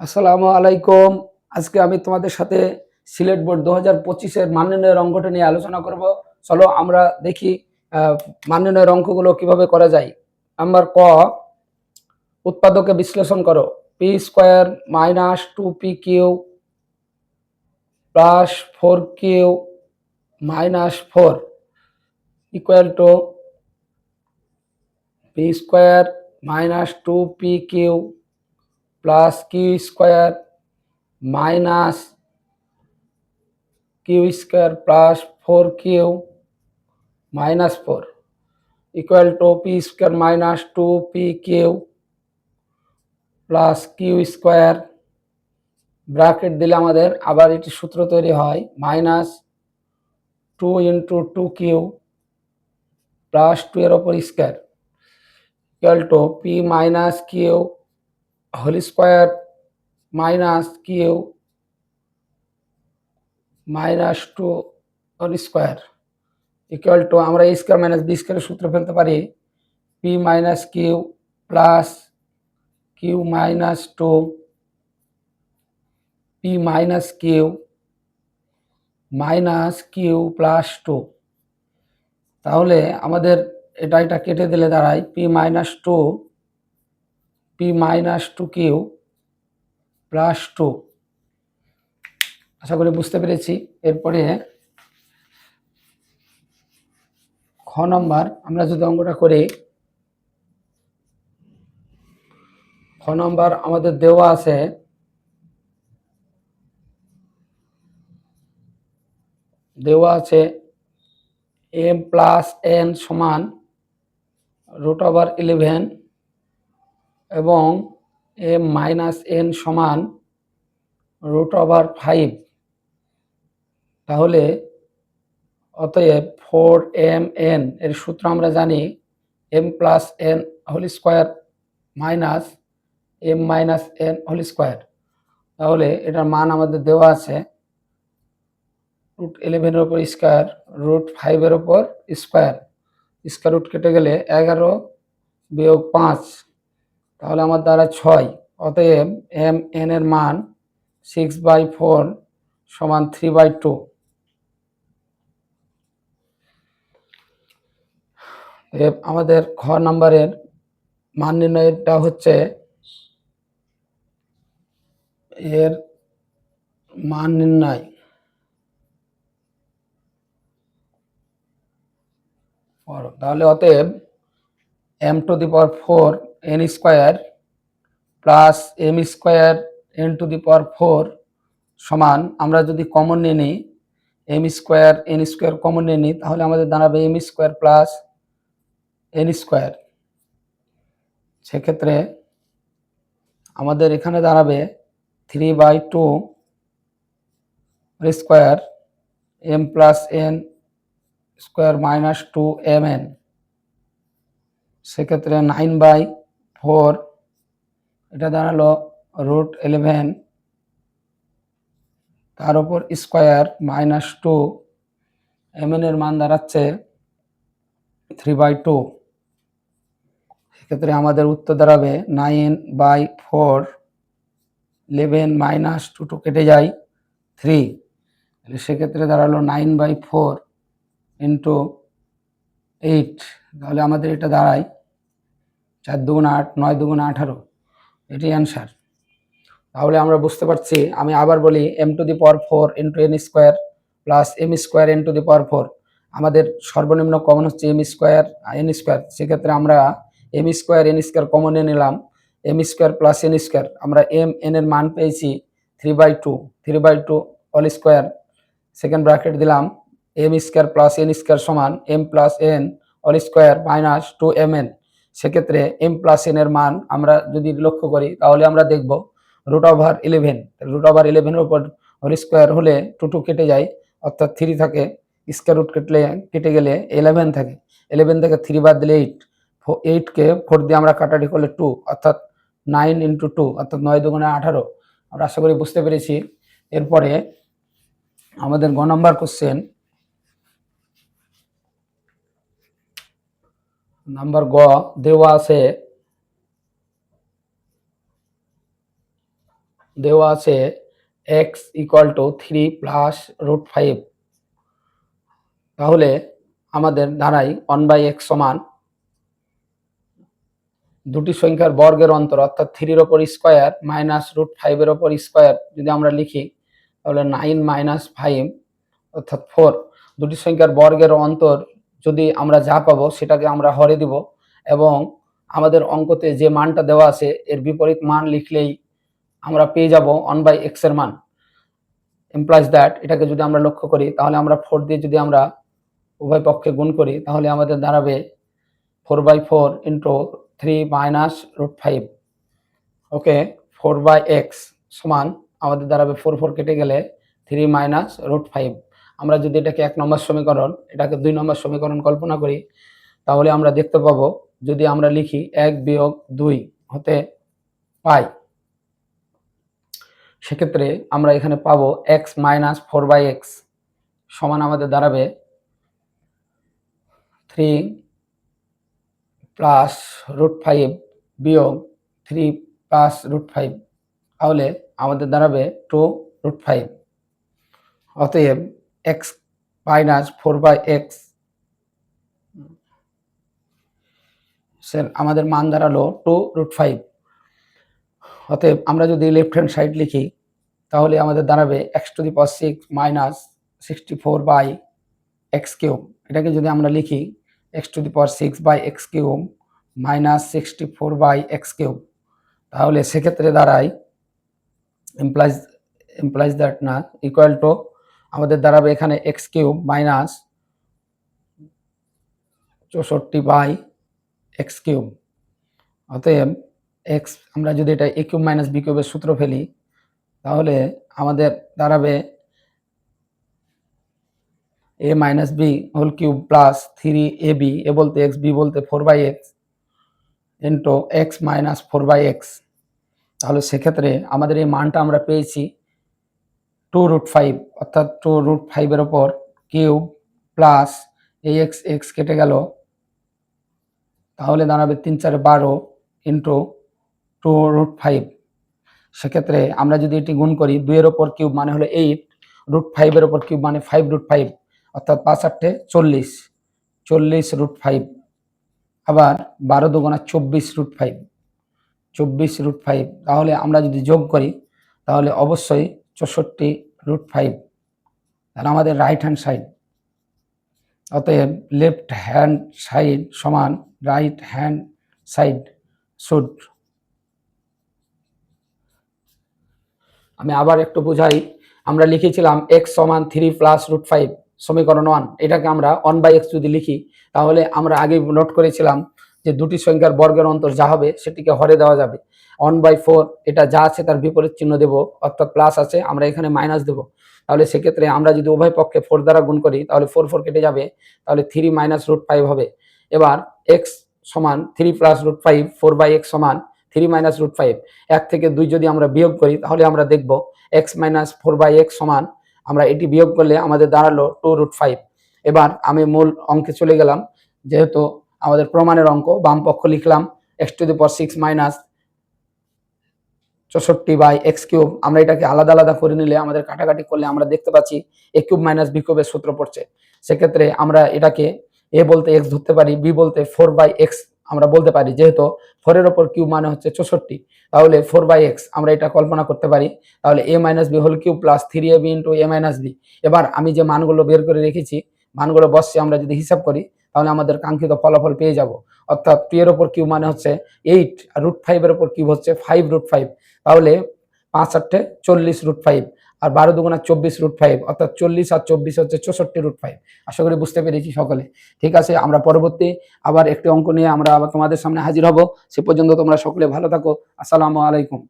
আসসালামু আলাইকুম। আজকে আমি তোমাদের সাথে সিলেট বোর্ড দু হাজার পঁচিশের মাননীয় অঙ্কটা নিয়ে আলোচনা করব। চলো আমরা দেখি আহ, মাননীয় অঙ্কগুলো কীভাবে করা যায়। নাম্বার ক উৎপাদকে বিশ্লেষণ করো। P square minus two P Q plus four Q minus four equal to P square minus two P Q plus Q square minus Q square plus four Q minus four equal to P square minus two P Q plus Q square bracket দিলে আমাদের আবার এটি সূত্র তৈরি হয় minus two into two Q plus two এর ওপর square equal to P minus Q whole square minus Q minus two whole square equal to আমরা এই স্কোয়ার মাইনাস বি স্কোয়ারের সূত্র ফেলতে পারি P minus Q plus Q minus two P minus Q minus Q plus two. তাহলে আমাদের এটা এটা কেটে দিলে দাঁড়ায় P minus two P minus two Q plus two আশা করি বুঝতে পেরেছি। এরপরে খ নম্বর, আমরা যদি অঙ্কটা করি, খ নম্বর আমাদের দেওয়া আছে দেওয়া আছে এম প্লাস এন সমান রুট ওভার ইলেভেন এবং এম মাইনাস এন সমান রুট ওভার ফাইভ। তাহলে অতএব ফোর এম এন, এর সূত্র আমরা জানি M plus N whole square minus M minus N whole square. তাহলে এটার মান আমাদের দেওয়া আছে রুট ইলেভেনের ওপর স্কোয়ার রুট ফাইভের ওপর স্কোয়ার। স্কোয়ার রুট কেটে গেলে এগারো বিয়োগ পাঁচ তাহলে আমার দ্বারা ছয়, অতএব এম এন এর মান সিক্স বাই ফোর সমান থ্রি বাই টু আমাদের খ নম্বরের মান নির্ণয়টা হচ্ছে এর মান নির্ণয়। তাহলে অতএব M to the power four N square plus M square N to the power four সমান, আমরা যদি কমন নিয়ে নিই M square N square common নিয়ে নিই, তাহলে আমাদের দাঁড়াবে M square plus N square সেক্ষেত্রে আমাদের এখানে দাঁড়াবে three by two square M plus N square minus two M N সেক্ষেত্রে নাইন বাই ফোর, এটা দাঁড়াল রুট ইলেভেন, তার উপর স্কোয়ার মাইনাস টু, এম এর মান দাঁড়াচ্ছে থ্রি বাই টু। সেক্ষেত্রে আমাদের উত্তর দাঁড়াবে nine by four, eleven minus two two কেটে যায় থ্রি। তাহলে সেক্ষেত্রে দাঁড়াল nine by four into eight. তাহলে আমাদের এটা দাঁড়ায় চার দুগুণ আট, নয় দুগুণ আঠারো। এটি অ্যান্সার তাহলে আমরা বুঝতে পারছি, আমি আবার বলি M to the power four into N square plus M square N to the power four আমাদের সর্বনিম্ন কমন হচ্ছে এম স্কোয়ার এন স্কোয়ার সেক্ষেত্রে আমরা M square N square common নিয়ে নিলাম। M square plus N square আমরা M N এর মান পেয়েছি three by two three by two all square second bracket দিলাম M square plus N square সমান M plus N all square minus two M N সেক্ষেত্রে M plus N এর মান আমরা যদি লক্ষ্য করি, তাহলে আমরা দেখব root over eleven root over ইলেভেনের উপর হোল স্কোয়ার হলে টু টু কেটে যায়, অর্থাৎ থ্রি থাকে। স্কোয়ার রুট কেটলে, কেটে গেলে ইলেভেন থাকে। ইলেভেন থেকে থ্রি বাদ দিলে এইট এইটকে ফোর দিয়ে আমরা কাটাটি করলে টু অর্থাৎ নাইন ইন্টু টু অর্থাৎ নয় দুগুণে আঠারো। আমরা আশা করি বুঝতে পেরেছি। এরপরে আমাদের গ নম্বর কোশ্চেন নাম্বার গ দেওয়া আছে দেওয়া আছে X equal to three plus root five তাহলে আমাদের দাঁড়াই ওয়ান বাই এক্স সমান দুটি সংখ্যার বর্গের অন্তর, অর্থাৎ থ্রির ওপর স্কোয়ার মাইনাস রুট ফাইভের ওপর স্কোয়ার যদি আমরা লিখি, তাহলে নাইন মাইনাস ফাইভ অর্থাৎ ফোর দুটি সংখ্যার বর্গের অন্তর যদি আমরা যা পাবো সেটাকে আমরা হরে দিব এবং আমাদের অঙ্কতে যে মানটা দেওয়া আছে এর বিপরীত মান লিখলেই আমরা পেয়ে যাব ওয়ান বাই এক্সের মান। এমপ্লয়েজ দ্যাট এটাকে যদি আমরা লক্ষ্য করি তাহলে আমরা ফোর দিয়ে যদি আমরা উভয় পক্ষে গুণ করি তাহলে আমাদের দাঁড়াবে four by four into three minus root five okay four by X সমান আমাদের দাঁড়াবে ফোর ফোর কেটে গেলে থ্রি মাইনাস রুট ফাইভ আমরা যদি এটাকে এক নম্বর সমীকরণ, এটাকে দুই নম্বর সমীকরণ কল্পনা করি, তাহলে আমরা দেখতে পাবো যদি আমরা লিখি এক বিয়োগ দুই হতে পাই, সেক্ষেত্রে আমরা এখানে পাবো X minus four by X সমান আমাদের দাঁড়াবে থ্রি প্লাস রুট ফাইভ বিয়োগ থ্রি প্লাস রুট ফাইভ তাহলে আমাদের দাঁড়াবে টু রুট ফাইভ অতএব X minus four by X sir আমাদের মান দাঁড়াল টু রুট ফাইভ অতএব আমরা যদি লেফট হ্যান্ড সাইড লিখি, তাহলে আমাদের দাঁড়াবে X to the power six minus sixty four by X cube এটাকে যদি আমরা লিখি X to the power six by X cube minus sixty four by X cube তাহলে সেক্ষেত্রে দাঁড়ায় এমপ্লাইজ এমপ্লাইজ দ্যাট না ইকুয়াল টু আমাদের দাঁড়াবে এখানে এক্স কিউব মাইনাস চৌষট্টি বাই এক্স কিউব। অতএব এক্স আমরা যদি এটা এ কিউব মাইনাস বি কিউবের সূত্র ফেলি, তাহলে আমাদের দাঁড়াবে A minus B whole cube plus three A B A বলতে এক্স বি বলতে four by X into X minus four by X তাহলে সেক্ষেত্রে আমাদের এই মানটা আমরা পেয়েছি টু রুট ফাইভ অর্থাৎ টু রুট ফাইভের ওপর কিউব প্লাস এই এক্স এক্স কেটে গেল। তাহলে দাঁড়াবে তিন চারে বারো ইন্টু টু রুট ফাইভ সেক্ষেত্রে আমরা যদি এটি গুণ করি, দুইয়ের ওপর কিউব মানে হলো এইট রুট ফাইভের ওপর কিউব মানে ফাইভ রুট ফাইভ অর্থাৎ পাঁচ আটটে চল্লিশ। চল্লিশ রুট ফাইভ আবার বারো দুগুণা চব্বিশ রুট ফাইভ চব্বিশ রুট ফাইভ তাহলে আমরা যদি যোগ করি, তাহলে অবশ্যই চৌষট্টি রুট ফাইভ। তাহলে আমাদের রাইট হ্যান্ড সাইড অতএব লেফট হ্যান্ড সাইড সমান রাইট হ্যান্ড সাইড শুড আমি আবার একটু বুঝাই, আমরা লিখেছিলাম এক্স সমান থ্রি প্লাস রুট ফাইভ সমীকরণ ওয়ান এটাকে আমরা ওয়ান বাই এক্স যদি লিখি, তাহলে আমরা আগে নোট করেছিলাম যে দুটি সংখ্যার বর্গের অন্তর যা হবে সেটিকে হরে দেওয়া যাবে। ওয়ান বাই ফোর এটা যা আছে তার বিপরীত চিহ্ন দেবো, অর্থাৎ প্লাস আছে, আমরা এখানে মাইনাস দেবো। তাহলে সেক্ষেত্রে আমরা যদি উভয় পক্ষে ফোর দ্বারা গুণ করি, তাহলে ফোর ফোর কেটে যাবে, তাহলে থ্রি মাইনাস রুট ফাইভ হবে। এবার এক্স সমান three plus root five four by X সমান থ্রি মাইনাস রুট ফাইভ এক থেকে দুই যদি আমরা বিয়োগ করি, তাহলে আমরা দেখব X minus four by X সমান, আমরা এটি বিয়োগ করলে আমাদের দাঁড়াল টু রুট ফাইভ এবার আমি মূল অঙ্কে চলে গেলাম, যেহেতু আমাদের প্রমাণের অঙ্ক, বাম পক্ষ লিখলাম X to the power six minus চৌষট্টি বাই এক্স কিউব আমরা এটাকে আলাদা আলাদা করে নিলে, আমাদের কাটাকাটি করলে আমরা দেখতে পাচ্ছি এ কিউব মাইনাস বি কিউবের সূত্র পড়ছে। সেক্ষেত্রে আমরা এটাকে এ বলতে এক্স ধরতে পারি বি বলতে ফোর বাই এক্স আমরা বলতে পারি, যেহেতু ফোরের ওপর কিউব মানে হচ্ছে চৌষট্টি। তাহলে ফোর বাই এক্স আমরা এটা কল্পনা করতে পারি। তাহলে A minus B whole cube plus three A B into A minus B এবার আমি যে মানগুলো বের করে রেখেছি, মানগুলো বসছে আমরা যদি হিসাব করি তাহলে আমাদের কাঙ্ক্ষিত ফলাফল পেয়ে যাব। অর্থাৎ টু এর ওপর কিউব মানে হচ্ছে এইট আর রুট ফাইভের ওপর কিউব হচ্ছে ফাইভ রুট ফাইভ তাহলে পাঁচ আটটে চল্লিশ রুট ফাইভ আর বারো দুগুণা চব্বিশ রুট ফাইভ অর্থাৎ চল্লিশ আর চব্বিশ হচ্ছে চৌষট্টি রুট ফাইভ আশা করি বুঝতে পেরেছি সকলে। ঠিক আছে, আমরা পরবর্তী আবার একটি অঙ্ক নিয়ে আমরা আবার তোমাদের সামনে হাজির হব। সে পর্যন্ত তোমরা সকলে ভালো থাকো। আসসালামু আলাইকুম।